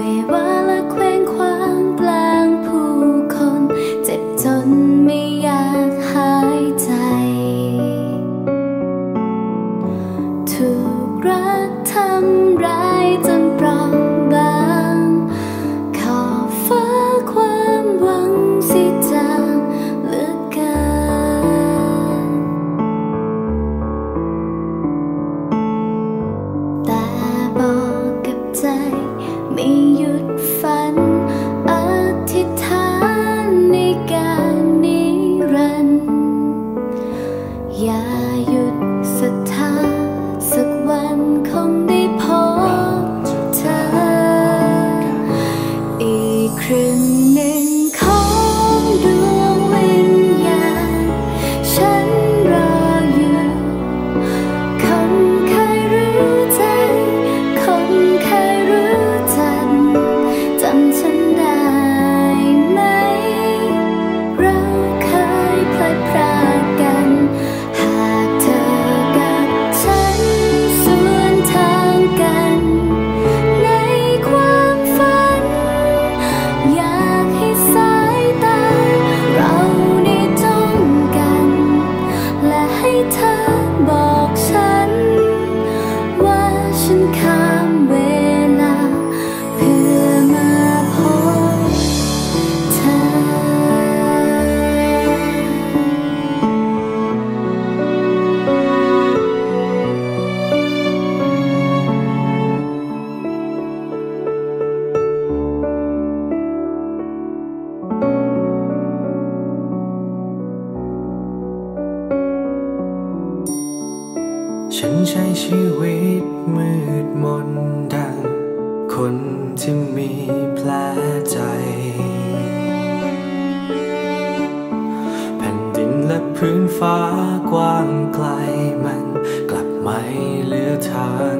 we 人 ฉันใช้ชีวิตมืดมนดัง คนที่มีแผลใจ แผ่นดินและพื้นฟ้ากว้างไกลมันกลับไม่เหลือทาง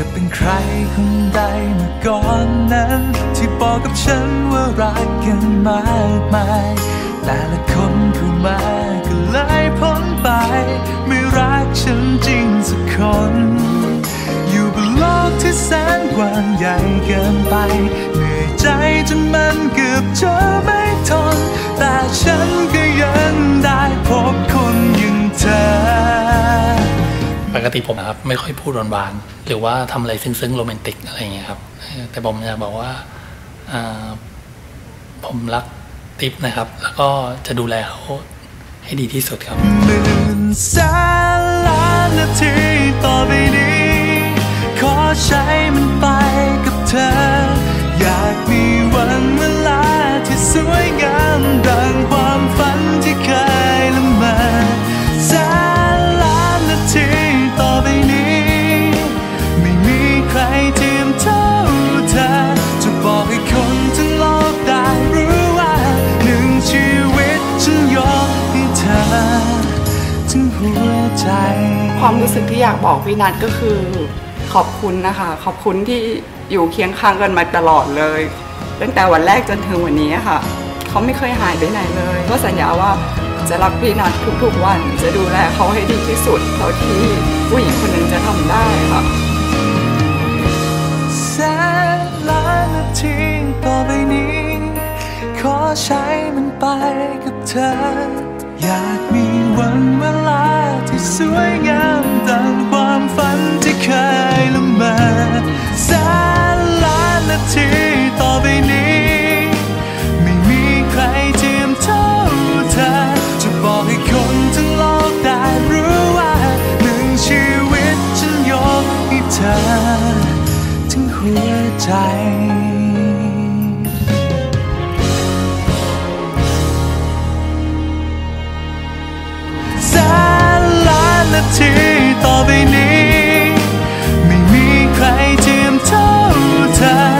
จะเป็นใครคนใดเมื่อก่อนนั้น ที่บอกกับฉันว่ารักกันมากมายแต่ละคนคง กติผมนะครับ ไม่ค่อยพูดหวานๆหรือว่าทำอะไรซึ้งๆโรแมนติกอะไรอย่างเงี้ยครับ แต่ผมอยากบอกว่าอ่าผมรักติ๊บนะครับ แล้วก็จะดูแลเขาให้ดีที่สุดครับ สึกที่อยากบอกพี่นัทก็คือขอบคุณนะคะ ขอบคุณที่อยู่เคียงข้างกันมาตลอดเลย ตั้งแต่วันแรกจนถึงวันนี้ค่ะ เขาไม่เคยหายไปไหนเลย ก็สัญญาว่าจะรักพี่นัททุกๆวัน จะดูแลเขาให้ดีที่สุดเท่าที่ผู้หญิงคนหนึ่งจะทำได้ค่ะแสนล้านนาทีต่อไปนี้ ขอใช้มันไปกับเธอ อยากมีวันเวลาที่สวยงาม แสนล้านนาทีต่อไปนี้ ไม่มีใครเทียมเท่าเธอ จะบอกให้คนทั้งโลกได้รู้ว่าหนึ่งชีวิตฉันยกให้เธอถึงหัวใจแสนล้านนาทีต่อไปนี้ 다